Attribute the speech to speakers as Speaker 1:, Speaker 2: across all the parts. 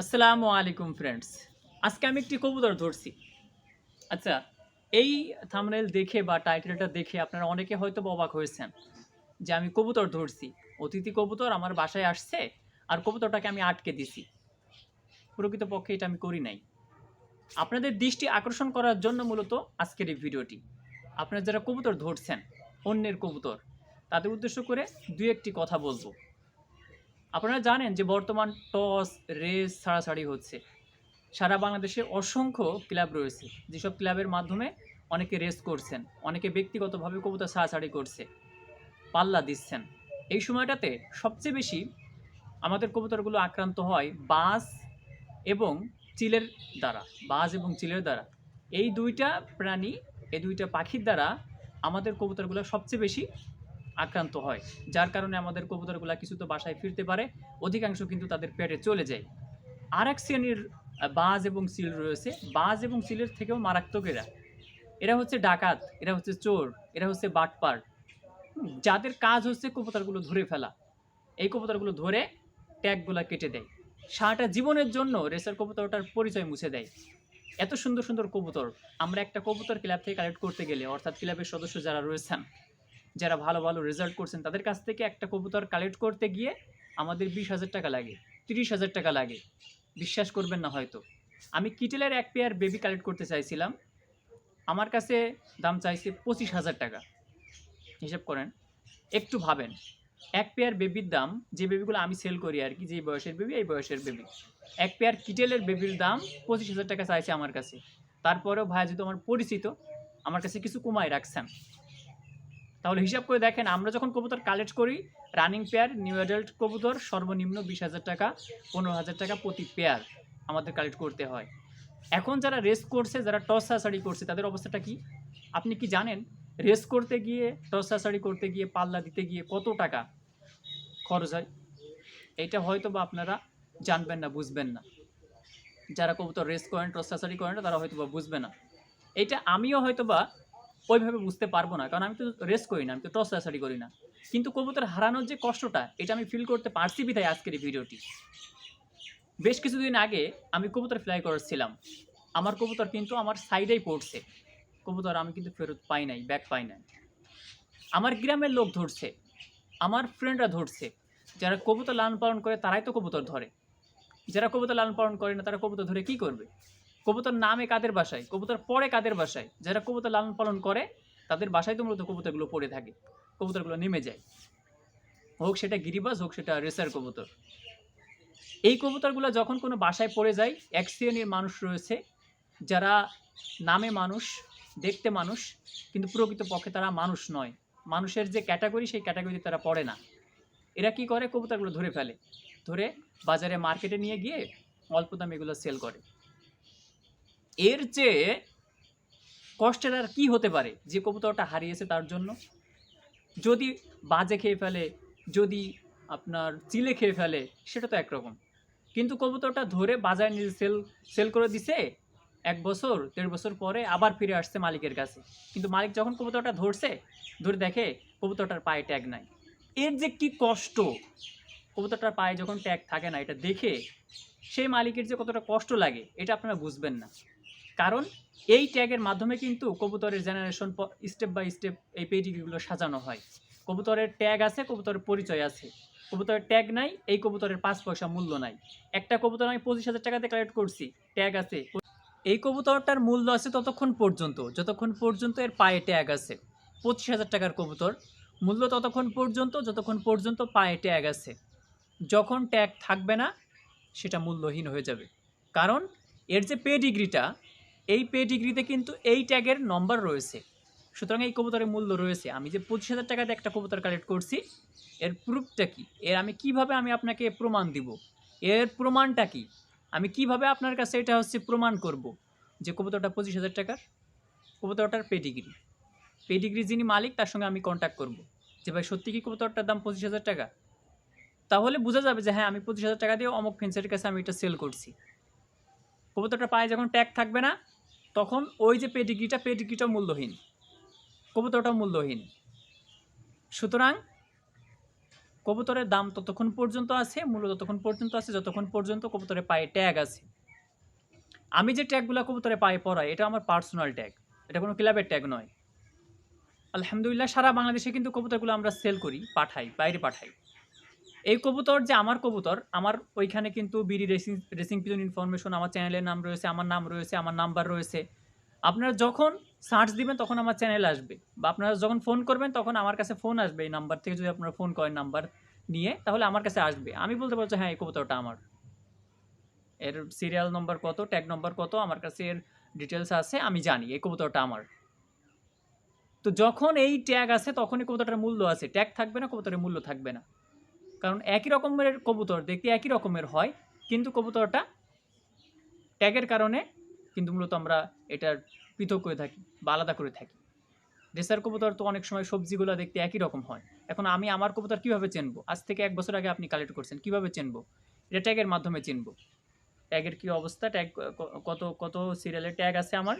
Speaker 1: আসসালামু আলাইকুম ফ্রেন্ডস আজকে আমি একটি কবুতর ধরছি। আচ্ছা এই থামনেল দেখে বা টাইটেলটা দেখে আপনারা অনেকে হয়তো অবাক হয়েছেন যে আমি কবুতর ধরছি। অতিথি কবুতর আমার বাসায় আসছে আর কবুতরটাকে আমি আটকে দিছি। প্রকৃতপক্ষে এটা আমি করি নাই। আপনাদের দৃষ্টি আকর্ষণ করার জন্য মূলত আজকের এই ভিডিওটি। আপনারা যারা কবুতর ধরছেন, অন্যের কবুতর, তাদের উদ্দেশ্য করে দু একটি কথা বলব। আপনারা জানেন যে বর্তমান টস, রেস ছাড়াছাড়ি হচ্ছে। সারা বাংলাদেশে অসংখ্য ক্লাব রয়েছে, যেসব ক্লাবের মাধ্যমে অনেকে রেস করছেন, অনেকে ব্যক্তিগতভাবে কবুতর ছাড়াছাড়ি করছে, পাল্লা দিচ্ছেন। এই সময়টাতে সবচেয়ে বেশি আমাদের কবুতরগুলো আক্রান্ত হয় বাজ এবং চিলের দ্বারা বাজ এবং চিলের দ্বারা। এই দুইটা প্রাণী, এই দুইটা পাখির দ্বারা আমাদের কবুতরগুলো সবচেয়ে বেশি আক্রান্ত হয়, যার কারণে আমাদের কবুতরগুলো কিছু তো বাসায় ফিরতে পারে, অধিকাংশ কিন্তু তাদের পেটে চলে যায়। আর এক শ্রেণির বাজ এবং সিল রয়েছে। বাজ এবং সিলের থেকেও মারাত্মক এরা। এরা হচ্ছে ডাকাত, এরা হচ্ছে চোর, এরা হচ্ছে বাটপার। যাদের কাজ হচ্ছে কবুতরগুলো ধরে ফেলা। এই কবুতরগুলো ধরে ট্যাগগুলো কেটে দেয়। সারাটা জীবনের জন্য রেসার কবুতরটার পরিচয় মুছে দেয়। এত সুন্দর সুন্দর কবুতর। আমরা একটা কবুতর ক্লাব থেকে কালেক্ট করতে গেলে, অর্থাৎ ক্লাবের সদস্য যারা রয়েছেন যারা ভালো ভালো রেজাল্ট করছেন, তাদের কাছ থেকে একটা কবুতর কালেক্ট করতে গিয়ে আমাদের বিশ হাজার টাকা লাগে, তিরিশ হাজার টাকা লাগে। বিশ্বাস করবেন না হয়তো। আমি কিটেলের এক পেয়ার বেবি কালেক্ট করতে চাইছিলাম। আমার কাছে দাম চাইছে পঁচিশ হাজার টাকা। হিসাব করেন, একটু ভাবেন। এক পেয়ার বেবির দাম, যে বেবিগুলো আমি সেল করি আর কি, যে বয়সের বেবি এই বয়সের বেবি এক পেয়ার কিটেলের বেবির দাম পঁচিশ হাজার টাকা চাইছে আমার কাছে। তারপরেও ভাই যেহেতু আমার পরিচিত, আমার কাছে কিছু কমায় রাখছেন। তাহলে হিসাব করে দেখেন, আমরা যখন কবুতর কালেক্ট করি রানিং পেয়ার নিউ অ্যাডাল্ট কবুতর, সর্বনিম্ন বিশ হাজার টাকা, পনেরো হাজার টাকা প্রতি পেয়ার আমাদের কালেক্ট করতে হয়। এখন যারা রেস করছে, যারা টস সাসাড়ি করছে, তাদের অবস্থাটা কি? আপনি কি জানেন রেস করতে গিয়ে, টস সাসাড়ি করতে গিয়ে, পাল্লা দিতে গিয়ে কত টাকা খরচ হয়? এটা হয়তো বা আপনারা জানবেন না, বুঝবেন না। যারা কবুতর রেস করেন, টস সাসাড়ি করেন তারা হয়তো বা বুঝবে না। এটা আমিও হয়তো বা ওইভাবে বুঝতে পারব না, কারণ আমি তো রেস করি না, আমি তো টস সাসাড়ি করি না। কিন্তু কবুতর হারানোর যে কষ্টটা, এটা আমি ফিল করতে পারছি বিধায় আজকের এই ভিডিওটি বেশ কিছুদিন আগে আমি কবুতর ফ্লাই করেছিলাম আমার কবুতর কিন্তু আমার সাইডেই পড়ছে। কবুতর আমি কিন্তু ফেরত পাই নাই ব্যাক পাই নাই। আমার গ্রামের লোক ধরছে, আমার ফ্রেন্ডরা ধরছে। যারা কবুতর লালন পালন করে, তারাই তো কবুতর ধরে। যারা কবুতর লালন পালন করে না, তারা কবুতর ধরে কি করবে? কবুতর নামে কাদের বাসায়? কবুতর পড়ে কাদের বাসায়? যারা কবুতর লালন পালন করে, তাদের বাসায় তো মূলত কবুতরগুলো পড়ে থাকে। কবুতরগুলো নেমে যায়। হোক সেটা গিরিবাজ হোক সেটা রেসার কবুতর। এই কবুতরগুলো যখন কোনো বাসায় পড়ে যায়, এক শ্রেণির মানুষ রয়েছে, যারা নামে মানুষ, দেখতে মানুষ, কিন্তু প্রকৃতপক্ষে তারা মানুষ নয়। মানুষের যে ক্যাটাগরি, সেই ক্যাটাগরিতে তারা পড়ে না। এরা কি করে? কবুতরগুলো ধরে ফেলে। ধরে বাজারে মার্কেটে নিয়ে গিয়ে অল্প দামে এগুলো সেল করে। এর চেয়ে কষ্টের আর কী হতে পারে? যে কবুতরটা হারিয়েছে তার জন্য? যদি বাজে খেয়ে ফেলে, যদি আপনার চিলে খেয়ে ফেলে, সেটা তো একরকম। কিন্তু কবুতরটা ধরে বাজারে নিজে সেল সেল করে দিছে, এক বছর, দেড় বছর পরে আবার ফিরে আসছে মালিকের কাছে। কিন্তু মালিক যখন কবুতরটা ধরছে, ধরে দেখে কবুতরটার পায়ে ট্যাগ নাই। এর যে কি কষ্ট? কবুতরটার পায়ে যখন ট্যাগ থাকে না, এটা দেখে সেই মালিকের যে কতটা কষ্ট লাগে, এটা আপনারা বুঝবেন না। কারণ এই ট্যাগের মাধ্যমে কিন্তু কবুতরের জেনারেশন স্টেপ বাই স্টেপ এই পেডিগুলো সাজানো হয়। কবুতরের ট্যাগ আছে, কবুতরের পরিচয় আছে। কবুতরের ট্যাগ নাই, এই কবুতরের পাঁচ পয়সা মূল্য নাই। একটা কবুতর আমি পঁচিশ হাজার টাকাতে কালেক্ট করছি ট্যাগ আছে। এই কবুতরটার মূল্য আছে ততক্ষণ পর্যন্ত, যতক্ষণ পর্যন্ত এর পায়ে ট্যাগ আছে। পঁচিশ হাজার টাকার কবুতর, মূল্য ততক্ষণ পর্যন্ত, যতক্ষণ পর্যন্ত পায়ে ট্যাগ আছে। যখন ট্যাগ থাকবে না, সেটা মূল্যহীন হয়ে যাবে। কারণ এর যে পে ডিগ্রিটা এই পে ডিগ্রিতে কিন্তু এই ট্যাগের নম্বর রয়েছে। সুতরাং এই কবুতরের মূল্য রয়েছে। আমি যে পঁচিশ হাজার টাকাতে একটা কবুতর কালেক্ট করছি, এর প্রুফটা কি? এর আমি কীভাবে আমি আপনাকে প্রমাণ দিব? এর প্রমাণটা কি? আমি কীভাবে আপনার কাছে এটা হচ্ছে প্রমাণ করব যে কবুতরটা পঁচিশ হাজার টাকার? কবুতরটার পেডিগ্রি পেডিগ্রি যিনি মালিক, তার সঙ্গে আমি কন্ট্যাক্ট করব যে, ভাই, সত্যি কি কবুতরটার দাম পঁচিশ হাজার টাকা? তাহলে বোঝা যাবে যে হ্যাঁ আমি পঁচিশ হাজার টাকা দিয়ে অমুক ফেন্সের কাছে আমি এটা সেল করছি। কবুতরটা পায়ে যখন ট্যাগ থাকবে না, তখন ওই যে পেডিগ্রিটা পেডিগ্রিটা মূল্যহীন। কবুতরটা মূল্যহীন। সুতরাং কবুতরের দাম ততক্ষণ পর্যন্ত আছে, মূল্য ততক্ষণ পর্যন্ত আছে, যতক্ষণ পর্যন্ত কবুতরের পায়ে ট্যাগ আছে। আমি যে ট্যাগগুলো কবুতরে পায়ে পড়াই এটা আমার পার্সোনাল ট্যাগ এটা কোনো ক্লাবের ট্যাগ নয়। আলহামদুলিল্লাহ, সারা বাংলাদেশে কিন্তু কবুতরগুলো আমরা সেল করি, পাঠাই, বাইরে পাঠাই। এই কবুতর যে আমার কবুতর, আমার ওইখানে কিন্তু BD racing racing pigeon information আমার চ্যানেলের নাম রয়েছে, আমার নাম রয়েছে, আমার নাম্বার রয়েছে। আপনারা যখন সার্চ দিবেন, তখন আমার চ্যানেল আসবে। বা আপনারা যখন ফোন করবেন, তখন আমার কাছে ফোন আসবে এই নাম্বার থেকে, যদি আপনারা ফোন করেন নাম্বার নিয়ে, তাহলে আমার কাছে আসবে। আমি বলতে পারছি হ্যাঁ এই কবুতরটা আমার। এর সিরিয়াল নম্বর কত ট্যাগ নম্বর কত, আমার কাছে এর ডিটেলস আছে, আমি জানি, এই কবুতরটা আমার। তো যখন এই ট্যাগ আছে তখনই কবুতরটার মূল্য আছে। ট্যাগ থাকবে না, কবুতরের মূল্য থাকবে না। কারণ একই রকমের কবুতর, দেখতে একই রকমের হয়, কিন্তু কবুতরটা ট্যাগের কারণে কিন্তু মূলত আমরা এটার পৃথক করে থাকি বা আলাদা করে থাকি। ড্রেসার কবুতর তো অনেক সময় সবজিগুলো দেখতে একই রকম হয়। এখন আমি আমার কবুতর কীভাবে চিনবো? আজ থেকে এক বছর আগে আপনি কালেক্ট করছেন, কীভাবে চিনবো? এটা ট্যাগের মাধ্যমে চিনবো। ট্যাগের কি অবস্থা? ট্যাগ কত কত সিরিয়ালের ট্যাগ আছে আমার?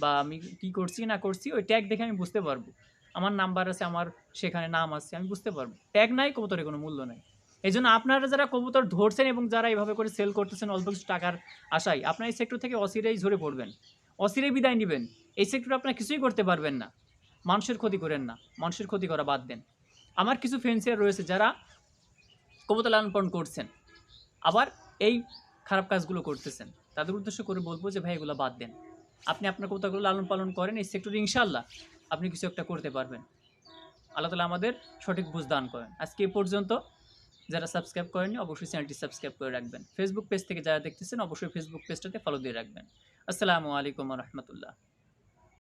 Speaker 1: বা আমি কি করছি, না করছি? ওই ট্যাগ দেখে আমি বুঝতে পারব। আমার নাম্বার আছে, আমার সেখানে নাম আছে, আমি বুঝতে পারব। ট্যাগ নাই, কবুতরের কোনো মূল্য নাই। এই জন্য আপনারা যারা কবুতর ধরছেন এবং যারা এইভাবে করে সেল করতেছেন, অল্প কিছু টাকার আশায়, আপনার এই সেক্টর থেকে অসিরেই ঝরে পড়বেন। অসিরেই বিদায় নেবেন। এই সেক্টরে আপনারা কিছুই করতে পারবেন না। মানুষের ক্ষতি করেন না। মানুষের ক্ষতি করা বাদ দেন। আমার কিছু ফ্রেন্ডসিয়ার রয়েছে যারা কবুতর লালন পালন করছেন। আবার এই খারাপ কাজগুলো করতেছেন। তাদের উদ্দেশ্য করে বলব যে, ভাই, এগুলো বাদ দেন। আপনি আপনার কবুতরগুলো লালন পালন করেন এই সেক্টরে ইনশাল্লাহ আপনি কিছু একটা করতে পারবেন। আল্লাহ তালা আমাদের সঠিক বুঝ দান করেন। আজকে এই পর্যন্ত যারা সাবস্ক্রাইব করেননি, অবশ্যই চ্যানেলটি সাবস্ক্রাইব করে রাখবেন। ফেসবুক পেজ থেকে যারা দেখতেছেন, অবশ্যই ফেসবুক পেজটাতে ফলো দিয়ে রাখবেন। আসসালামু আলাইকুম রহমতুল্লাহ।